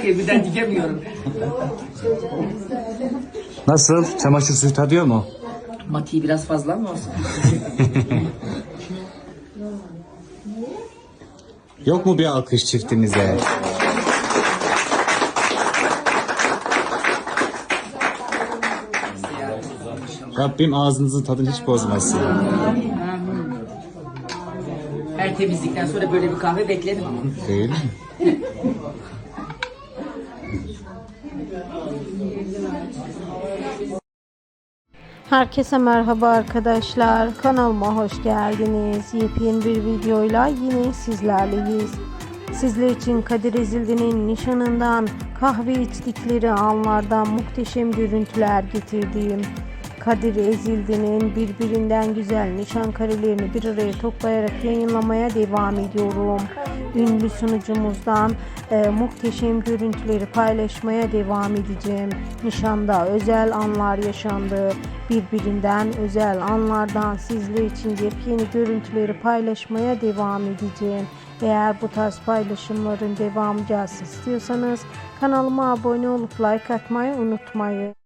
çıkıyor birden dikemiyorum. Nasıl? Çamaşır suyu tadıyor mu? Matiği biraz fazla mı olsun? Yok mu bir alkış çiftimize? Rabbim ağzınızın tadını hiç bozmasın. Her temizlikten sonra böyle bir kahve beklerim ama. Değil mi? Herkese merhaba arkadaşlar. Kanalıma hoş geldiniz. Yepyeni bir videoyla yine sizlerleyiz. Sizler için Kadir Ezildi'nin nişanından, kahve içtikleri anlardan muhteşem görüntüler getirdiğim Kadir Ezildi'nin birbirinden güzel nişan karelerini bir araya toplayarak yayınlamaya devam ediyorum. Ünlü sunucumuzdan e, muhteşem görüntüleri paylaşmaya devam edeceğim. Nişanda özel anlar yaşandı. Birbirinden özel anlardan sizler için yepyeni görüntüleri paylaşmaya devam edeceğim. Eğer bu tarz paylaşımların devamı gelsin istiyorsanız kanalıma abone olup like atmayı unutmayın.